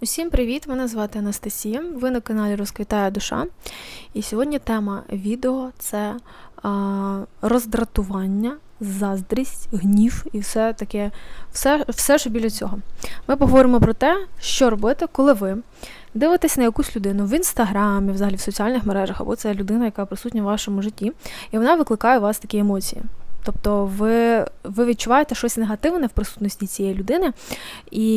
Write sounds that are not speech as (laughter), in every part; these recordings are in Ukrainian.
Усім привіт! Мене звати Анастасія. Ви на каналі Розквітає душа. І сьогодні тема відео це а, роздратування, заздрість, гнів і все таке, все, все, що біля цього. Ми поговоримо про те, що робити, коли ви дивитесь на якусь людину в інстаграмі, взагалі в соціальних мережах, або це людина, яка присутня в вашому житті, і вона викликає у вас такі емоції. Тобто ви ви відчуваєте щось негативне в присутності цієї людини, і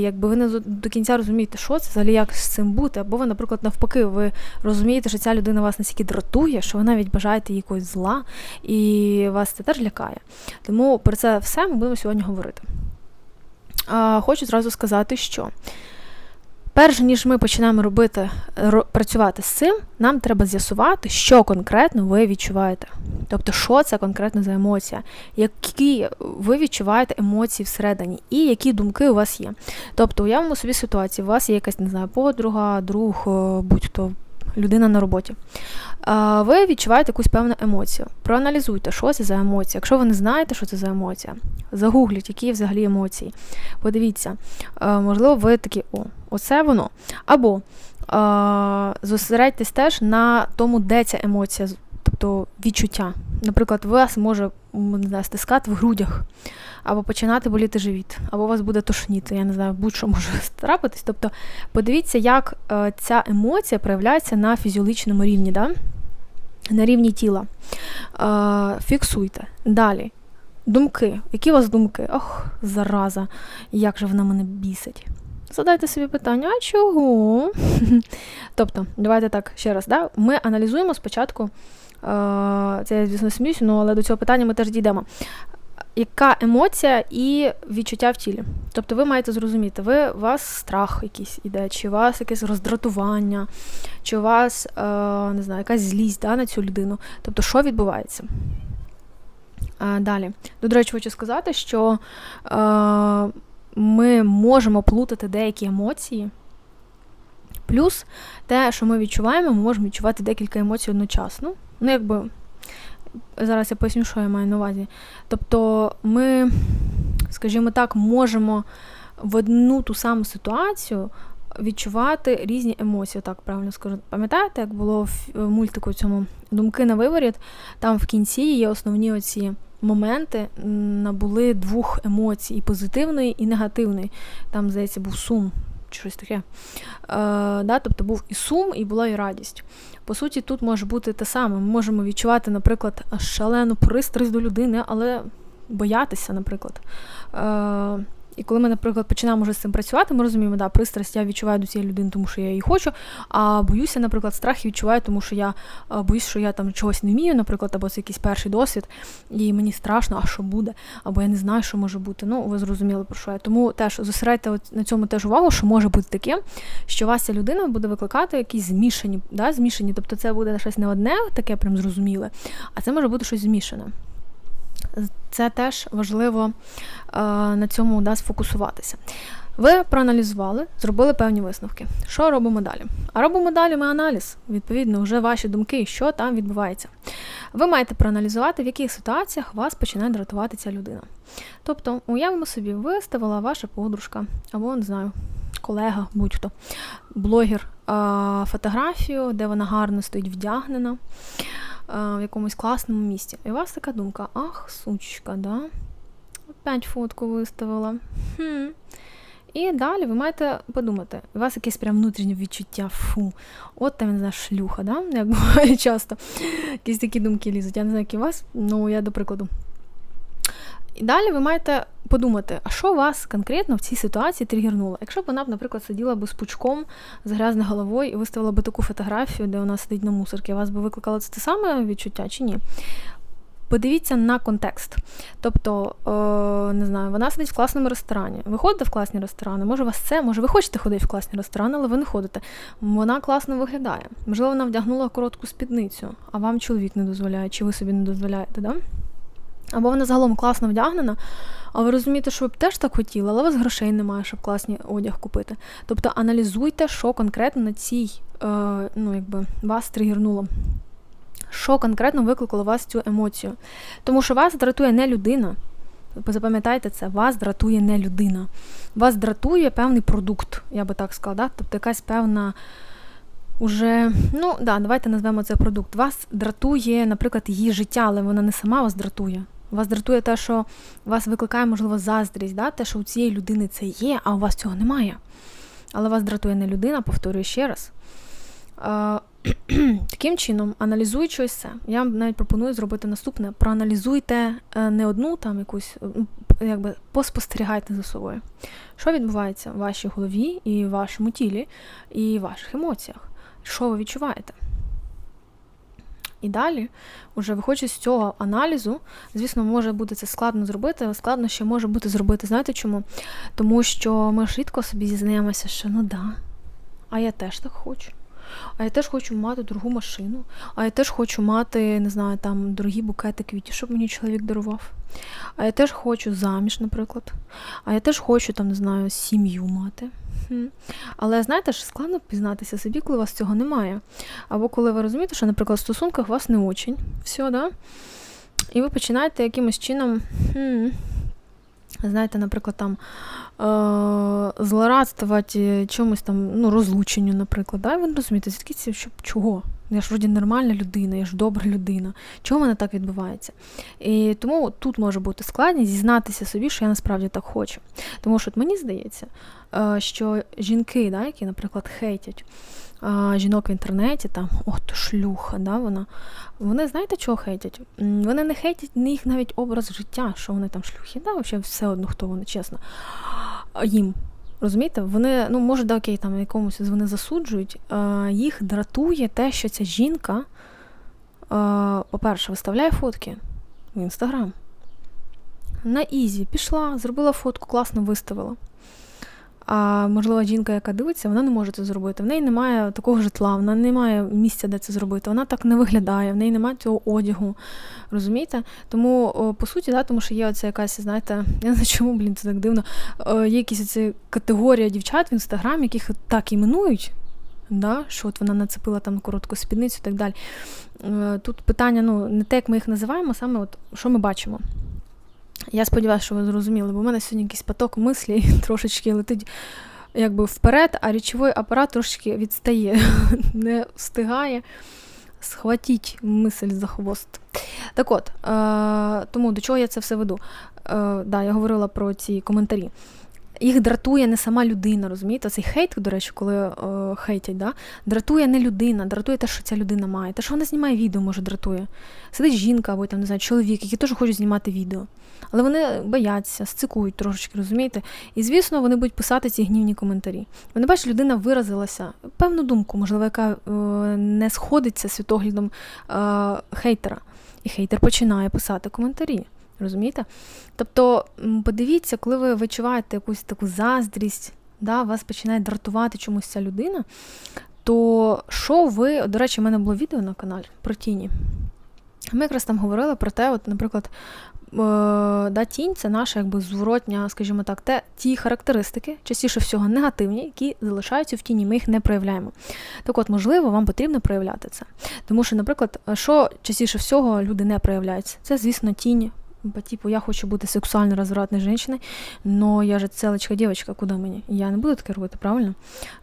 якби ви не до кінця розумієте, що це взагалі як з цим бути. Або ви, наприклад, навпаки, ви розумієте, що ця людина вас настільки дратує, що ви навіть бажаєте їй якогось зла, і вас це теж лякає. Тому про це все ми будемо сьогодні говорити. Хочу зразу сказати, що. Перш ніж ми починаємо робити, працювати з цим, нам треба з'ясувати, що конкретно ви відчуваєте. Тобто, що це конкретно за емоція, які ви відчуваєте емоції всередині, і які думки у вас є. Тобто, уявимо собі ситуацію, у вас є якась, не знаю, подруга, друг, будь-хто людина на роботі. Ви відчуваєте якусь певну емоцію. Проаналізуйте, що це за емоція. Якщо ви не знаєте, що це за емоція, загугліть, які взагалі емоції. Подивіться, можливо, ви такі, о, оце воно. Або зосередьтесь теж на тому, де ця емоція, тобто відчуття. Наприклад, вас може не знаю, стискати в грудях або починати боліти живіт, або вас буде тошніти, я не знаю, будь-що може (laughs) трапитись. Тобто подивіться, як е, ця емоція проявляється на фізіологічному рівні, да? на рівні тіла. Е, фіксуйте. Далі. Думки. Які у вас думки? Ох, зараза, як же вона мене бісить. Задайте собі питання, а чого? (laughs) тобто, давайте так ще раз. Да? Ми аналізуємо спочатку, е, це звісно, сміюся, але до цього питання ми теж дійдемо яка емоція і відчуття в тілі. Тобто ви маєте зрозуміти, ви у вас страх якийсь іде, чи у вас якесь роздратування, чи у вас е, не знаю, якась злість да, на цю людину. Тобто, що відбувається? Е, далі. До речі, хочу сказати, що е, ми можемо плутати деякі емоції. Плюс те, що ми відчуваємо, ми можемо відчувати декілька емоцій одночасно. Ну, якби Зараз я поясню, що я маю на увазі. Тобто ми, скажімо так, можемо в одну ту саму ситуацію відчувати різні емоції, так правильно скажу. Пам'ятаєте, як було в мультику цьому думки на виворіт, там в кінці є основні оці. Моменти набули двох емоцій: і позитивної, і негативної. Там, здається, був сум щось таке. Е, да, Тобто був і сум, і була і радість. По суті, тут може бути те саме. Ми можемо відчувати, наприклад, шалену пристрасть до людини, але боятися, наприклад. Е, і коли ми, наприклад, починаємо вже з цим працювати, ми розуміємо, да, пристрасть я відчуваю до цієї людини, тому що я її хочу. А боюся, наприклад, страх я відчуваю, тому що я боюсь, що я там чогось не вмію, наприклад, або це якийсь перший досвід, і мені страшно, а що буде, або я не знаю, що може бути. Ну, ви зрозуміли, про що я. Тому теж зосередьте на цьому теж увагу, що може бути таке, що вас ця людина буде викликати якісь змішані, да, змішані. Тобто це буде щось не одне, таке прям зрозуміле, а це може бути щось змішане. Це теж важливо е, на цьому да, сфокусуватися. Ви проаналізували, зробили певні висновки. Що робимо далі? А робимо далі ми аналіз, відповідно, вже ваші думки, що там відбувається. Ви маєте проаналізувати, в яких ситуаціях вас починає дратувати ця людина. Тобто, уявимо собі, виставила ваша подружка, або, не знаю, колега, будь-хто, блогер, фотографію, де вона гарно стоїть вдягнена в якомусь класному місці. І у вас така думка: ах, сучка, да? Опять фотку виставила. Хм. І далі ви маєте подумати, у вас якесь прям внутрішнє відчуття, фу, от там, не знаю, шлюха, да? як буває (laughs) часто. Якісь такі думки лізуть. Я не знаю, які у вас, ну я до прикладу. І далі ви маєте подумати, а що вас конкретно в цій ситуації тригернуло? Якщо б вона, б, наприклад, сиділа б з пучком, з грязною головою і виставила б таку фотографію, де вона сидить на мусорці, вас би викликало це те саме відчуття чи ні? Подивіться на контекст. Тобто, е, не знаю, вона сидить в класному ресторані. Ви ходите в класні ресторани, може вас це, може ви хочете ходити в класні ресторани, але ви не ходите. Вона класно виглядає. Можливо, вона вдягнула коротку спідницю, а вам чоловік не дозволяє, чи ви собі не дозволяєте, да? Або вона загалом класно вдягнена, а ви розумієте, що ви б теж так хотіли, але у вас грошей немає, щоб класний одяг купити. Тобто аналізуйте, що конкретно на цій, е, ну, якби, вас тригернуло. Що конкретно викликало вас цю емоцію. Тому що вас дратує не людина, запам'ятайте це, вас дратує не людина. Вас дратує певний продукт, я би так сказала. Да? Тобто якась певна. Уже, ну да, давайте назвемо це продукт. Вас дратує, наприклад, її життя, але вона не сама вас дратує. Вас дратує те, що вас викликає, можливо, заздрість, да? те, що у цієї людини це є, а у вас цього немає. Але вас дратує не людина, повторюю ще раз. (clears throat) Таким чином, аналізуючи ось це, я вам навіть пропоную зробити наступне: проаналізуйте е, не одну там якусь, якби поспостерігайте за собою, що відбувається в вашій голові і в вашому тілі, і в ваших емоціях. Що ви відчуваєте? І далі, вже виходячи з цього аналізу, звісно, може бути це складно зробити, але складно ще може бути зробити. Знаєте чому? Тому що ми швидко собі зізнаємося, що ну да, а я теж так хочу. А я теж хочу мати дорогу машину, а я теж хочу мати, не знаю, там дорогі букети квітів, щоб мені чоловік дарував. А я теж хочу заміж, наприклад. А я теж хочу, там, не знаю, сім'ю мати. Але знаєте ж, складно пізнатися собі, коли у вас цього немає. Або коли ви розумієте, що, наприклад, в стосунках у вас не очень. Все, да? І ви починаєте якимось чином. Знаєте, наприклад, там е- злорадствувати чомусь там, ну, розлученню, наприклад. Да? Ви розумієте, звідки що, чого? Я ж вроді нормальна людина, я ж добра людина. Чого в мене так відбувається? І тому тут може бути складність зізнатися собі, що я насправді так хочу. Тому що от мені здається, е, що жінки, да, які, наприклад, хейтять жінок в інтернеті, там, ох, то шлюха, да, вона, вони знаєте, чого хейтять? Вони не хейтять їх навіть образ життя, що вони там шлюхи, да, взагалі все одно, хто вони, чесно. Їм. Розумієте, вони, ну, може, да, окей, там якомусь вони засуджують, а, їх дратує те, що ця жінка, а, по-перше, виставляє фотки в інстаграм. На Ізі пішла, зробила фотку, класно виставила. А можливо, жінка, яка дивиться, вона не може це зробити. В неї немає такого житла, вона не має місця, де це зробити. Вона так не виглядає, в неї немає цього одягу. Розумієте? Тому, по суті, да, тому що є оця якась, знаєте, (laughs) я не знаю, чому, блін, це так дивно. Є якісь оці категорія дівчат в інстаграмі, яких так іменують. Да, що от вона нацепила там коротку спідницю і так далі. Е, тут питання ну, не те, як ми їх називаємо, саме от, що ми бачимо. Я сподіваюся, що ви зрозуміли, бо в мене сьогодні якийсь поток мислі (laughs) трошечки летить якби вперед, а річовий апарат трошечки відстає, (laughs) не встигає схватіть мисль за хвост. Так от, е, тому до чого я це все веду? Е, да, Я говорила про ці коментарі їх дратує не сама людина, розумієте? Цей хейт, до речі, коли е, хейтять, да? дратує не людина, дратує те, що ця людина має. Те, що вона знімає відео, може, дратує. Сидить жінка або там, не знаю, чоловік, які теж хочуть знімати відео. Але вони бояться, сцикують трошечки, розумієте? І, звісно, вони будуть писати ці гнівні коментарі. Вони бачать, людина виразилася, певну думку, можливо, яка е, не сходиться світоглядом е, хейтера. І хейтер починає писати коментарі. Розумієте? Тобто, подивіться, коли ви відчуваєте якусь таку заздрість, да, вас починає дратувати чомусь ця людина, то що ви, до речі, в мене було відео на каналі про тіні. Ми якраз там говорили про те, от, наприклад, е, да, тінь це наша якби зворотня, скажімо так, те, ті характеристики, частіше всього негативні, які залишаються в тіні, ми їх не проявляємо. Так от, можливо, вам потрібно проявляти це. Тому що, наприклад, що частіше всього люди не проявляються, це, звісно, тінь по типу, я хочу бути сексуально развратной женщиной, но я же целочка девочка, куди мені? Я не буду таке робити, правильно?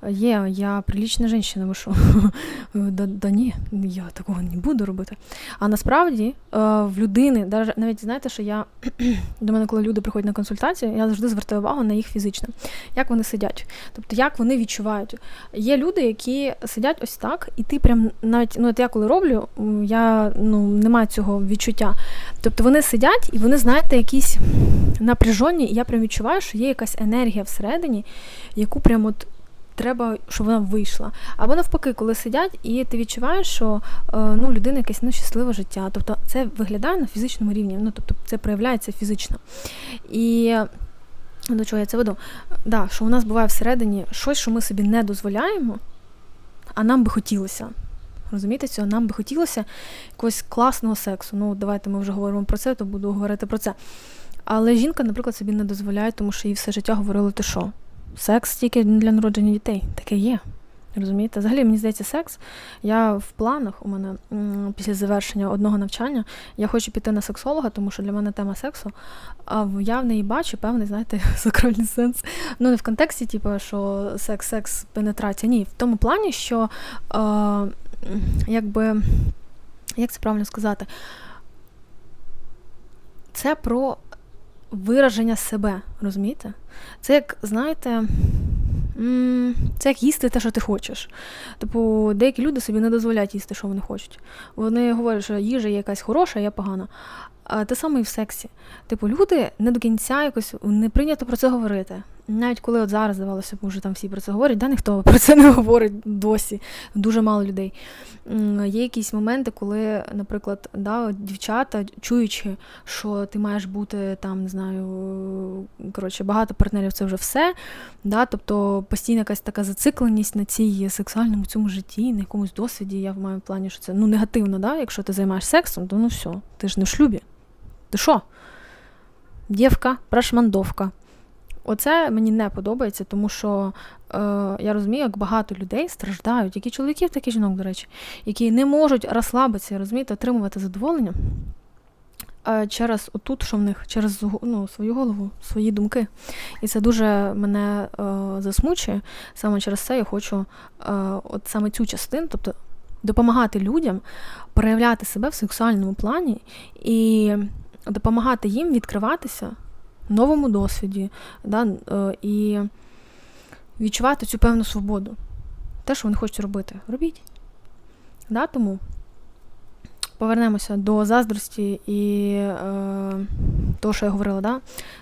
Є, я прилічна жінка, ви що? (laughs) да, да ні, я такого не буду робити. А насправді е, в людини, навіть знаєте, що я (clears throat) до мене, коли люди приходять на консультацію, я завжди звертаю увагу на їх фізично, як вони сидять, тобто як вони відчувають. Є люди, які сидять ось так, і ти прям навіть, ну от я коли роблю, я ну, не маю цього відчуття. Тобто вони сидять сидять, і вони, знаєте, якісь напряжені, і я прям відчуваю, що є якась енергія всередині, яку прям от треба, щоб вона вийшла. Або навпаки, коли сидять, і ти відчуваєш, що е, ну, людина якесь ну, щасливе життя. Тобто це виглядає на фізичному рівні, ну тобто це проявляється фізично. І до чого я це веду? Да, Що у нас буває всередині щось, що ми собі не дозволяємо, а нам би хотілося. Розумієте, цього нам би хотілося якогось класного сексу. Ну, давайте ми вже говоримо про це, то буду говорити про це. Але жінка, наприклад, собі не дозволяє, тому що їй все життя говорили, ти що? Секс тільки для народження дітей. Таке є. Розумієте? Взагалі, мені здається, секс. Я в планах у мене після завершення одного навчання я хочу піти на сексолога, тому що для мене тема сексу. А я в неї бачу певний, знаєте, (laughs) сакральний сенс. Ну, не в контексті, типу, що секс, секс, пенетрація. Ні, в тому плані, що е, якби, як це правильно сказати, це про вираження себе, розумієте? Це як, знаєте. Це як їсти те, що ти хочеш. Типу, деякі люди собі не дозволяють їсти, що вони хочуть. Вони говорять, що їжа є якась хороша, а я погана. А те саме і в сексі. Типу, люди не до кінця якось не прийнято про це говорити. Навіть коли от зараз здавалося б, вже там всі про це говорять, да ніхто про це не говорить досі, дуже мало людей. Є якісь моменти, коли, наприклад, да, дівчата, чуючи, що ти маєш бути там, не знаю, коротше, багато партнерів це вже все. Да, Тобто постійна якась така зацикленість на цій сексуальному цьому житті, на якомусь досвіді. Я маю в плані, що це ну, негативно, да, якщо ти займаєшся сексом, то ну все, ти ж не в шлюбі. Ти що? Дівка, прошмандовка. Оце мені не подобається, тому що е, я розумію, як багато людей страждають, які чоловіків, так і жінок, до речі, які не можуть розслабитися, розумієте, отримувати задоволення е, через отут, що в них, через ну, свою голову, свої думки. І це дуже мене е, засмучує. Саме через це я хочу е, от саме цю частину, тобто допомагати людям проявляти себе в сексуальному плані і допомагати їм відкриватися новому досвіді да, е, і відчувати цю певну свободу. Те, що вони хочуть робити, робіть. Да, Тому повернемося до заздрості і е, того, що я говорила, да?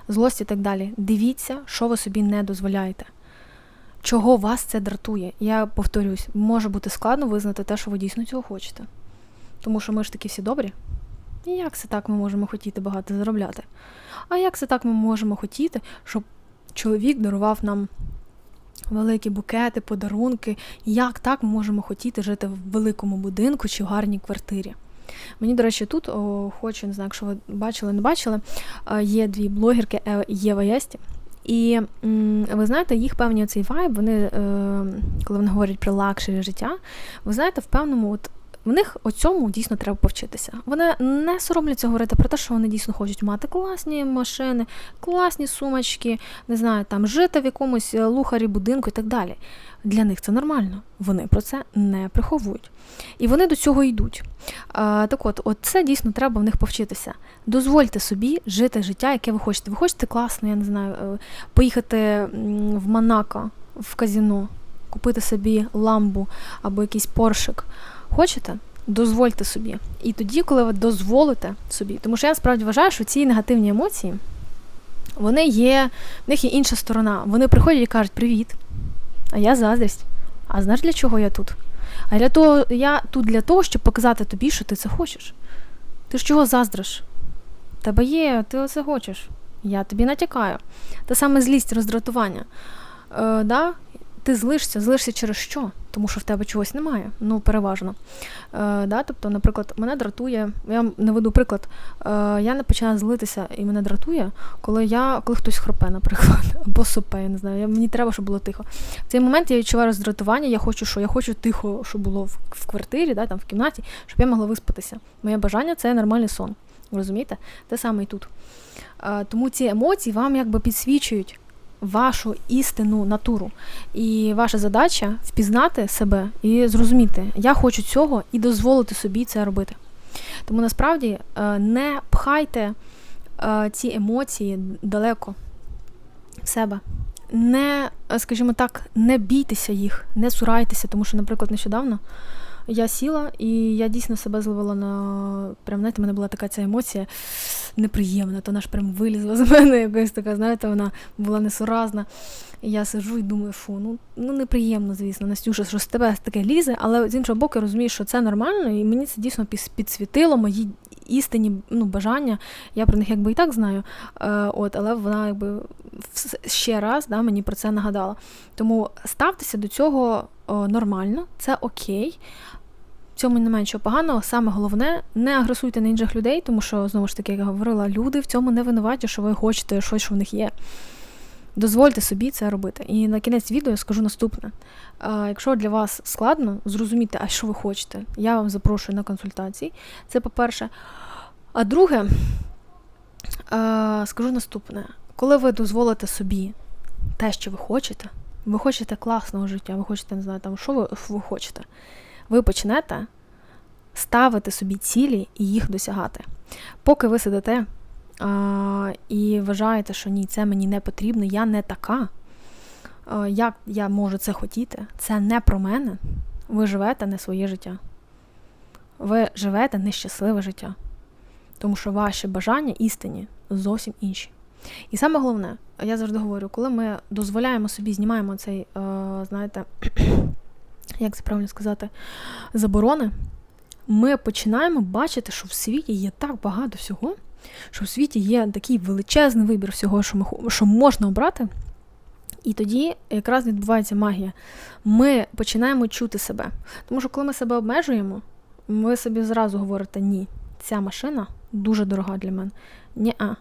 злості і так далі. Дивіться, що ви собі не дозволяєте. Чого вас це дратує? Я повторюсь, може бути складно визнати те, що ви дійсно цього хочете. Тому що ми ж такі всі добрі. Як це так ми можемо хотіти багато заробляти? А як це так ми можемо хотіти, щоб чоловік дарував нам великі букети, подарунки? Як так ми можемо хотіти жити в великому будинку чи в гарній квартирі? Мені, до речі, тут о, хочу, не знаю, якщо ви бачили, не бачили, є дві блогерки е, Єва Ясті. І ви знаєте, їх певні оцей вайб, вони, е, коли вони говорять про лакшері життя, ви знаєте, в певному от в них о цьому дійсно треба повчитися. Вони не соромляться говорити про те, що вони дійсно хочуть мати класні машини, класні сумочки, не знаю, там жити в якомусь е, лухарі будинку і так далі. Для них це нормально. Вони про це не приховують. І вони до цього йдуть. А, Так от, от це дійсно треба в них повчитися. Дозвольте собі жити життя, яке ви хочете. Ви хочете класно, я не знаю, е, поїхати в Монако, в казіно, купити собі ламбу або якийсь поршик. Хочете? Дозвольте собі. І тоді, коли ви дозволите собі, тому що я справді вважаю, що ці негативні емоції, вони є, в них є інша сторона. Вони приходять і кажуть, привіт, а я заздрість. А знаєш, для чого я тут? А для того, я тут для того, щоб показати тобі, що ти це хочеш. Ти ж чого заздриш? Тебе є, ти оце хочеш. Я тобі натякаю. Те саме злість, роздратування. Е, да? Ти злишся, злишся через що? Тому що в тебе чогось немає, ну переважно. Е, да? Тобто, наприклад, мене дратує, я не веду приклад, е, я не починаю злитися і мене дратує, коли я, коли хтось хропе, наприклад, (laughs) або сопе, я не знаю. Я, мені треба, щоб було тихо. В цей момент я відчуваю роздратування, я хочу, що я хочу тихо, щоб було в, в квартирі, да, там, в кімнаті, щоб я могла виспатися. Моє бажання це нормальний сон. Розумієте? Те саме і тут. Е, тому ці емоції вам якби підсвічують вашу істинну натуру. І ваша задача впізнати себе і зрозуміти, я хочу цього і дозволити собі це робити. Тому насправді е, не пхайте е, ці емоції далеко в себе. Не, скажімо так, не бійтеся їх, не цурайтеся, тому що, наприклад, нещодавно я сіла і я дійсно себе зловила на. Прям, знаєте, в мене була така ця емоція неприємна, то вона ж прям вилізла з мене, якась така, знаєте, вона була несуразна. І я сижу і думаю, фу, ну ну неприємно, звісно, Настюша, що з тебе таке лізе, але з іншого боку, я розумію, що це нормально, і мені це дійсно підсвітило мої істинні ну, бажання. Я про них якби і так знаю. Е, от, Але вона якби ще раз да, мені про це нагадала. Тому ставтеся до цього нормально, це окей. В цьому не менше поганого, саме головне, не агресуйте на інших людей, тому що, знову ж таки, як я говорила, люди в цьому не винуваті, що ви хочете щось, що в них є. Дозвольте собі це робити. І на кінець відео я скажу наступне. Якщо для вас складно зрозуміти, а що ви хочете, я вам запрошую на консультації. Це по-перше. А друге, скажу наступне: коли ви дозволите собі те, що ви хочете, ви хочете класного життя, ви хочете, не знаю, там, що ви, ви хочете, ви почнете ставити собі цілі і їх досягати. Поки ви сидите а, і вважаєте, що ні, це мені не потрібно, я не така. А, як я можу це хотіти? Це не про мене. Ви живете не своє життя. Ви живете нещасливе життя. Тому що ваші бажання істинні зовсім інші. І саме головне, я завжди говорю, коли ми дозволяємо собі, знімаємо цей, е, знаєте, (clears throat) як це правильно сказати, заборони, ми починаємо бачити, що в світі є так багато всього, що в світі є такий величезний вибір всього, що, ми, що можна обрати. І тоді якраз відбувається магія. Ми починаємо чути себе. Тому що коли ми себе обмежуємо, ви собі зразу говорите, ні, ця машина дуже дорога для мене. Ні-а.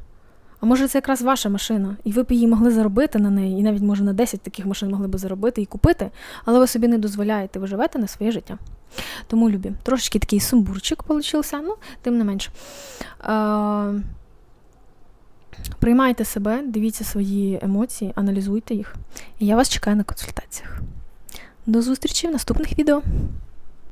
А може, це якраз ваша машина, і ви б її могли заробити на неї, і навіть може на 10 таких машин могли б заробити і купити, але ви собі не дозволяєте, ви живете на своє життя. Тому любі. Трошечки такий сумбурчик получився, ну, тим не менше. Е, приймайте себе, дивіться свої емоції, аналізуйте їх. І я вас чекаю на консультаціях. До зустрічі в наступних відео.